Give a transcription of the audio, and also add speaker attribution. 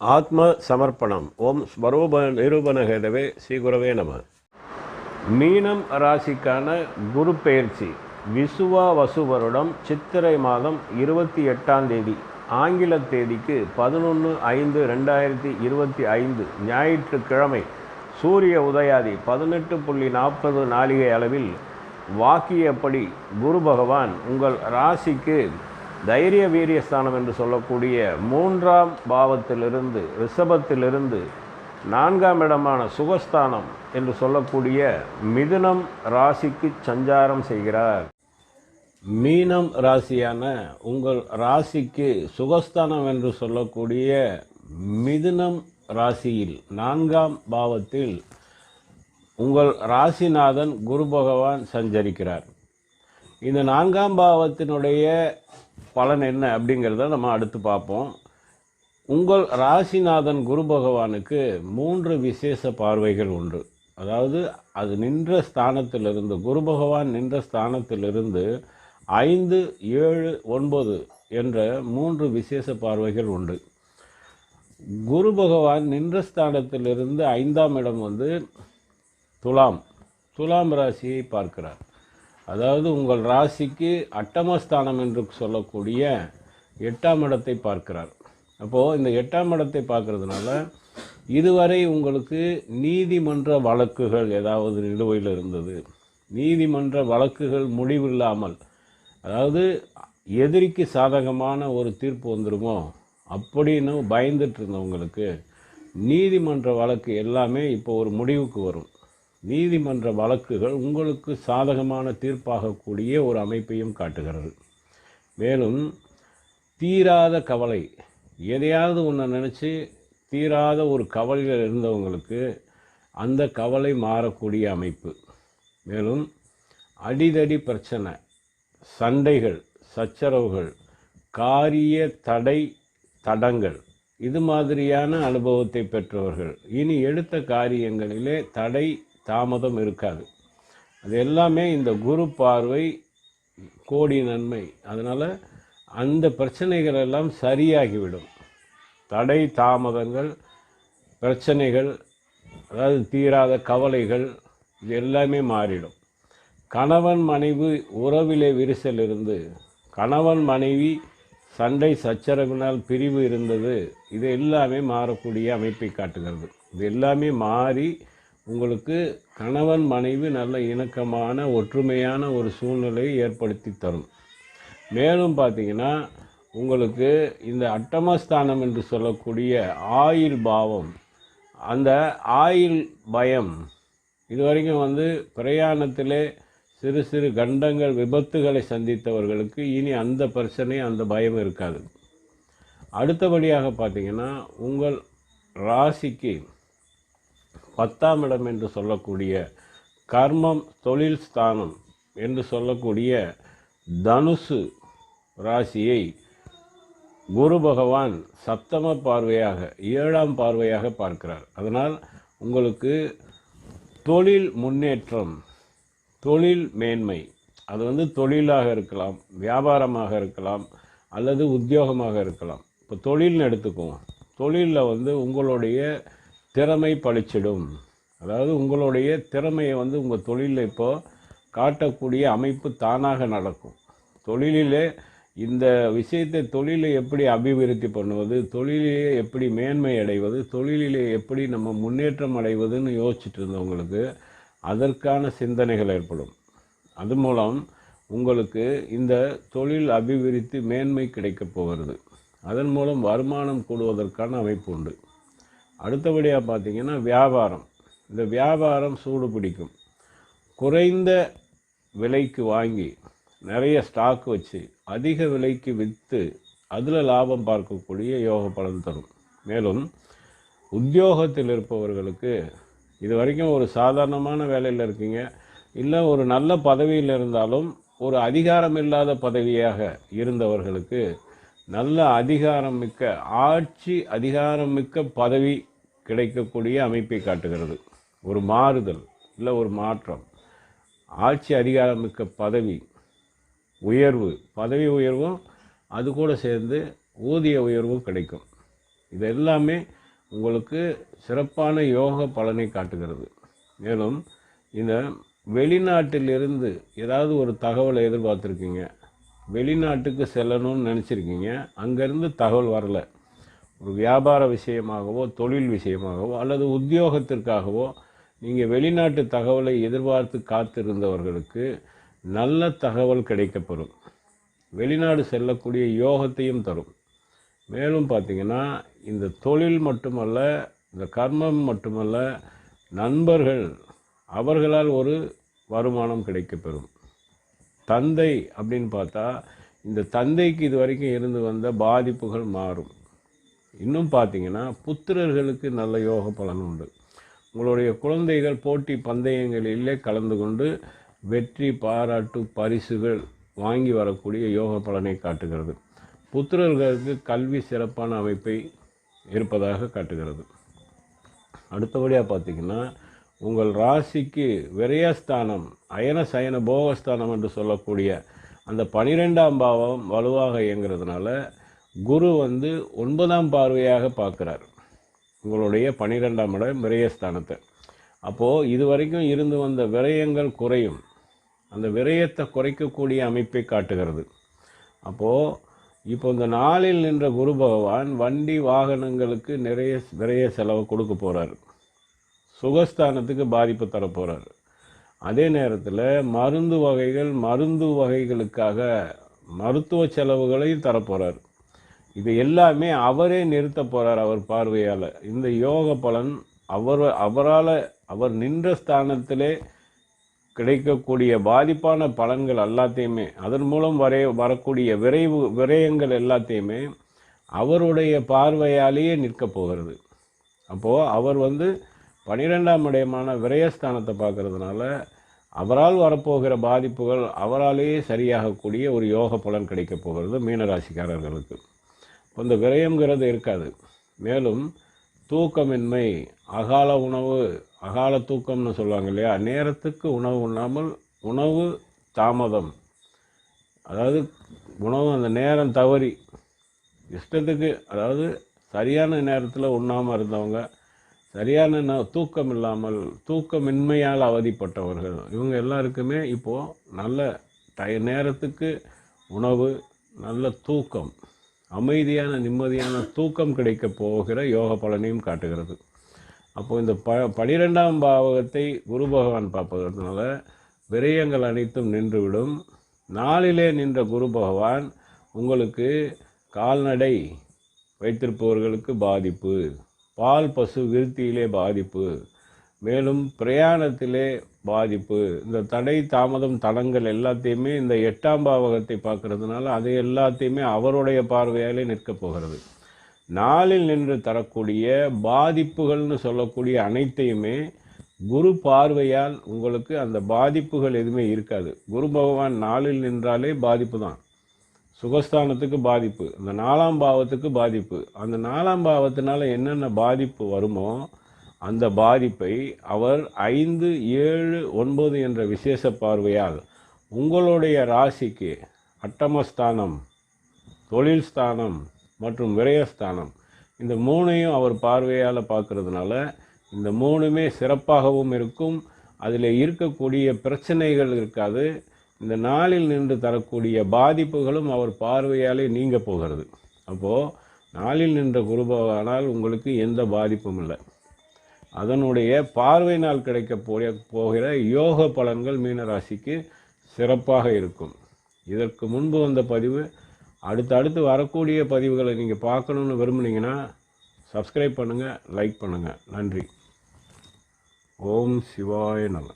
Speaker 1: ஆத்ம சமர்ப்பணம். ஓம் ஸ்வரூப நிரூபணகேதவே ஸ்ரீகுரவே நம. மீனம் ராசிக்கான குரு பெயர்ச்சி. விசுவா வசு வருடம் சித்திரை மாதம் இருபத்தி எட்டாம் தேதி. ஆங்கில தேதிக்கு பதினொன்று ஐந்து ரெண்டாயிரத்தி இருபத்தி ஐந்து ஞாயிற்றுக்கிழமை. சூரிய உதயாதி பதினெட்டு புள்ளி நாற்பது நாளிகை அளவில் வாக்கியப்படி குரு பகவான் உங்கள் ராசிக்கு தைரிய வீரியஸ்தானம் என்று சொல்லக்கூடிய மூன்றாம் பாவத்திலிருந்து ரிஷபத்திலிருந்து நான்காம் இடமான சுகஸ்தானம் என்று சொல்லக்கூடிய மிதுனம் ராசிக்கு சஞ்சாரம் செய்கிறார். மீனம் ராசியான உங்கள் ராசிக்கு சுகஸ்தானம் என்று சொல்லக்கூடிய மிதுனம் ராசியில் நான்காம் பாவத்தில் உங்கள் ராசிநாதன் குரு பகவான் சஞ்சரிக்கிறார். இந்த நான்காம் பாவத்தினுடைய பலன் என்ன அப்படிங்கிறத நம்ம அடுத்து பார்ப்போம். உங்கள் ராசிநாதன் குரு பகவானுக்கு மூன்று விசேஷ பார்வைகள் உண்டு. அதாவது அது நின்ற ஸ்தானத்திலிருந்து குரு பகவான் நின்ற ஸ்தானத்திலிருந்து ஐந்து ஏழு ஒன்பது என்ற மூன்று விசேஷ பார்வைகள் உண்டு. குரு பகவான் நின்ற ஸ்தானத்திலிருந்து ஐந்தாம் இடம் வந்து துலாம். துலாம் ராசியை பார்க்கிறார். அதாவது உங்கள் ராசிக்கு அட்டமஸ்தானம் என்று சொல்லக்கூடிய எட்டாம் இடத்தை பார்க்கிறார். அப்போது இந்த எட்டாம் இடத்தை பார்க்கறதுனால இதுவரை உங்களுக்கு நீதிமன்ற வழக்குகள் ஏதாவது நிலுவையில் இருந்தது. நீதிமன்ற வழக்குகள் முடிவில்லாமல் அதாவது எதிரிக்கு சாதகமான ஒரு தீர்ப்பு வந்துடுமோ அப்படின்னு பயந்துட்டு இருந்தவங்களுக்கு நீதிமன்ற வழக்கு எல்லாமே இப்போ ஒரு முடிவுக்கு வரும். நீதிமன்ற வழக்குகள் உங்களுக்கு சாதகமான தீர்ப்பாகக்கூடிய ஒரு அமைப்பையும் காட்டுகிறது. மேலும் தீராத கவலை. எதையாவது ஒன்று நினச்சி தீராத ஒரு கவலையில் இருந்தவங்களுக்கு அந்த கவலை மாறக்கூடிய அமைப்பு. மேலும் அடிதடி பிரச்சனை சண்டைகள் சச்சரவுகள் காரிய தடை தடங்கள் இது மாதிரியான அனுபவத்தை பெற்றவர்கள். இனி எடுத்த காரியங்களிலே தடை தாமதம் இருக்காது. அது எல்லாமே இந்த குரு பார்வை கோடி நன்மை. அதனால் அந்த பிரச்சனைகள் எல்லாம் சரியாகிவிடும். தடை தாமதங்கள் பிரச்சனைகள் அதாவது தீராத கவலைகள் இது எல்லாமே மாறிடும். கணவன் மனைவி உறவிலே விரிசல் இருந்து கணவன் மனைவி சண்டை சச்சரவினால் பிரிவு இருந்தது இது எல்லாமே மாறக்கூடிய அமைப்பை காட்டுகிறது. இது எல்லாமே மாறி உங்களுக்கு கணவன் மனைவி நல்ல இணக்கமான ஒற்றுமையான ஒரு சூழ்நிலையை ஏற்படுத்தி தரும். மேலும் பார்த்தீங்கன்னா உங்களுக்கு இந்த அட்டமஸ்தானம் என்று சொல்லக்கூடிய ஆயில் பாவம் அந்த ஆயில் பயம் இது வரைக்கும் வந்து பிரயாணத்திலே சிறு சிறு கண்டங்கள் விபத்துகளை சந்தித்தவர்களுக்கு இனி அந்த பிரச்சனை அந்த பயம் இருக்காது. அடுத்தபடியாக பார்த்தீங்கன்னா உங்கள் ராசிக்கு பத்தாம் இடம் என்று சொல்லக்கூடிய கர்மம் தொழில் ஸ்தானம் என்று சொல்லக்கூடிய தனுசு ராசியை குரு பகவான் சப்தம பார்வையாக ஏழாம் பார்வையாக பார்க்கிறார். அதனால் உங்களுக்கு தொழில் முன்னேற்றம் தொழில் மேன்மை அது வந்து தொழிலாக இருக்கலாம் வியாபாரமாக இருக்கலாம் அல்லது உத்தியோகமாக இருக்கலாம். இப்போ தொழில்னு எடுத்துக்குவோம். தொழிலில் வந்து உங்களுடைய திறமை பளிச்சிடும் அதாவது உங்களுடைய திறமையை வந்து உங்கள் தொழிலில் இப்போது காட்டக்கூடிய அமைப்பு தானாக நடக்கும். தொழிலிலே இந்த விஷயத்தை தொழிலை எப்படி அபிவிருத்தி பண்ணுவது தொழிலிலே எப்படி மேன்மை அடைவது தொழிலிலே எப்படி நம்ம முன்னேற்றம் அடைவதுன்னு யோசிச்சுட்டு இருந்தவங்களுக்கு அதற்கான சிந்தனைகள் ஏற்படும். அது மூலம் உங்களுக்கு இந்த தொழில் அபிவிருத்தி மேன்மை கிடைக்கப் போகிறது. அதன் மூலம் வருமானம் கூடுவதற்கான அமைப்பு உண்டு. அடுத்தபடியாக பார்த்தீங்கன்னா வியாபாரம். இந்த வியாபாரம் சூடு பிடிக்கும். குறைந்த விலைக்கு வாங்கி நிறைய ஸ்டாக் வச்சு அதிக விலைக்கு விற்று அதில் லாபம் பார்க்கக்கூடிய யோக பலன் தரும். மேலும் உத்தியோகத்தில் இருப்பவர்களுக்கு இது வரைக்கும் ஒரு சாதாரணமான வேலையில் இருக்கீங்க. இல்லை ஒரு நல்ல பதவியில் இருந்தாலும் ஒரு அதிகாரம் இல்லாத பதவியாக இருந்தவர்களுக்கு நல்ல அதிகாரம் மிக்க ஆட்சி அதிகாரம் மிக்க பதவி கிடைக்கக்கூடிய அமைப்பை காட்டுகிறது. ஒரு மாறுதல் இல்லை ஒரு மாற்றம். ஆட்சி அதிகாரம் மிக்க பதவி உயர்வு. பதவி உயர்வும் அது கூட சேர்ந்து ஊதிய உயர்வும் கிடைக்கும். இது எல்லாமே உங்களுக்கு சிறப்பான யோக பலனை காட்டுகிறது. மேலும் இந்த வெளிநாட்டிலிருந்து ஏதாவது ஒரு தகவலை எதிர்பார்த்துருக்கீங்க வெளிநாட்டுக்கு செல்லணும்னு நினச்சிருக்கீங்க. அங்கேருந்து தகவல் வரலை. ஒரு வியாபார விஷயமாகவோ தொழில் விஷயமாகவோ அல்லது உத்தியோகத்திற்காகவோ நீங்கள் வெளிநாட்டு தகவலை எதிர்பார்த்து காத்திருந்தவர்களுக்கு நல்ல தகவல் கிடைக்கப்பெறும். வெளிநாடு செல்லக்கூடிய யோகத்தையும் தரும். மேலும் பார்த்தீங்கன்னா இந்த தொழில் மட்டுமல்ல இந்த கர்மம் மட்டுமல்ல நண்பர்கள் அவர்களால் ஒரு வருமானம் கிடைக்கப்பெறும். தந்தை அப்படின்னு பார்த்தா இந்த தந்தைக்கு இது வரைக்கும் இருந்து வந்த பாதிப்புகள் மாறும். இன்னும் பார்த்தீங்கன்னா புத்திரர்களுக்கு நல்ல யோக பலன் உண்டு. உங்களுடைய குழந்தைகள் போட்டி பந்தயங்களிலே கலந்து கொண்டு வெற்றி பாராட்டு பரிசுகள் வாங்கி வரக்கூடிய யோக பலனை காட்டுகிறது. புத்திரர்களுக்கு கல்வி சிறப்பான அமைப்பை இருப்பதாக காட்டுகிறது. அடுத்தபடியாக பார்த்தீங்கன்னா உங்கள் ராசிக்கு விரயஸ்தானம் அயன சயன போகஸ்தானம் என்று சொல்லக்கூடிய அந்த பனிரெண்டாம் பாவம் வலுவாக இயங்குறதுனால குரு வந்து ஒன்பதாம் பார்வையாக பார்க்குறார். உங்களுடைய பனிரெண்டாம் இடம் விரயஸ்தானத்தை. அப்போது இது வரைக்கும் இருந்து வந்த விரயங்கள் குறையும். அந்த விரயத்தை குறைக்கக்கூடிய அமைப்பை காட்டுகிறது. அப்போது இப்போ இந்த நாளில் நின்ற குரு பகவான் வண்டி வாகனங்களுக்கு நிறைய விரைய செலவு கொடுக்க போகிறார் சுகஸ்தானத்துக்கு பாதிப்பு தரப்போகிறார் அதே நேரத்தில் மருந்து வகைகள் மருந்து வகைகளுக்காக மருத்துவ செலவுகளையும் தரப்போகிறார் இது எல்லாமே அவரே நிறுத்த போகிறார் அவர் பார்வையால். இந்த யோக பலன் அவர் அவரால் அவர் நின்ற ஸ்தானத்திலே கிடைக்கக்கூடிய பாதிப்பான பலன்கள் எல்லாத்தையுமே அதன் மூலம் வரைய வரக்கூடிய விரைவு விரயங்கள் எல்லாத்தையுமே அவருடைய பார்வையாலேயே நிற்கப் போகிறது. அப்போது அவர் வந்து பனிரெண்டாம் இடமான விரயஸ்தானத்தை பார்க்கறதுனால அவரால் வரப்போகிற பாதிப்புகள் அவராலேயே சரியாகக்கூடிய ஒரு யோக பலன் கிடைக்கப் போகிறது மீனராசிக்காரர்களுக்கு. இப்போ இந்த விரயங்கிறது இருக்காது. மேலும் தூக்கமின்மை அகால உணவு அகால தூக்கம்னு சொல்லுவாங்க இல்லையா? நேரத்துக்கு உணவு உண்ணாமல் உணவு தாமதம். அதாவது உணவு அந்த நேரம் தவறி இஷ்டத்துக்கு அதாவது சரியான நேரத்தில் உண்ணாமல் இருந்தவங்க சரியான ந- தூக்கம் இல்லாமல் தூக்கமின்மையால் அவதிப்பட்டவர்கள். இவங்க எல்லாருக்குமே இப்போது நல்ல டய நேரத்துக்கு உணவு நல்ல தூக்கம் அமைதியான நிம்மதியான தூக்கம் கிடைக்கப் போகிற யோக பலனையும் காட்டுகிறது. அப்போது இந்த ப பனிரெண்டாம் பாவகத்தை குரு பகவான் பார்ப்பதனால விரயங்கள் அனைத்தும் நின்றுவிடும். நாளிலே நின்ற குரு பகவான் உங்களுக்கு கால்நடை வைத்திருப்பவர்களுக்கு பாதிப்பு. பால் பசு விருத்தியிலே பாதிப்பு மேலும் பிரயாணத்திலே பாதிப்பு. இந்த தடை தாமதம் தடங்கள் எல்லாத்தையுமே இந்த எட்டாம் பாவகத்தை பார்க்கறதுனால அதை எல்லாத்தையுமே அவருடைய பார்வையாலே நிற்கப் போகிறது. நாளில் நின்று தரக்கூடிய பாதிப்புகள்னு சொல்லக்கூடிய அனைத்தையுமே குரு பார்வையால் உங்களுக்கு அந்த பாதிப்புகள் எதுவுமே இருக்காது. குரு பகவான் நாளில் நின்றாலே பாதிப்பு தான். சுகஸ்தானத்துக்கு பாதிப்பு அந்த நாலாம் பாவத்துக்கு பாதிப்பு. அந்த நாலாம் பாவத்தினால என்னென்ன பாதிப்பு வருமோ அந்த பாதிப்பை அவர் ஐந்து ஏழு ஒன்பது என்ற விசேஷ பார்வையால் உங்களுடைய ராசிக்கு அட்டமஸ்தானம் தொழில் ஸ்தானம் மற்றும் விரயஸ்தானம் இந்த மூணையும் அவர் பார்வையால் பார்க்கறதுனால இந்த மூணுமே சிறப்பாகவும் இருக்கும். அதில் இருக்கக்கூடிய பிரச்சனைகள் இருக்காது. இந்த நாளில் நின்று தரக்கூடிய பாதிப்புகளும் அவர் பார்வையாலே நீங்க போகிறது. அப்போது நாளில் நின்ற குருபவானால் உங்களுக்கு எந்த பாதிப்பும் இல்லை. அதனுடைய பார்வையினால் கிடைக்க போகிற போகிற யோக பலன்கள் மீனராசிக்கு சிறப்பாக இருக்கும். இதற்கு முன்பு வந்த பதிவு அடுத்து அடுத்து வரக்கூடிய பதிவுகளை நீங்கள் பார்க்கணுன்னு விரும்புனீங்கன்னா சப்ஸ்கிரைப் பண்ணுங்கள் லைக் பண்ணுங்கள் நன்றி. ஓம் சிவாய நம.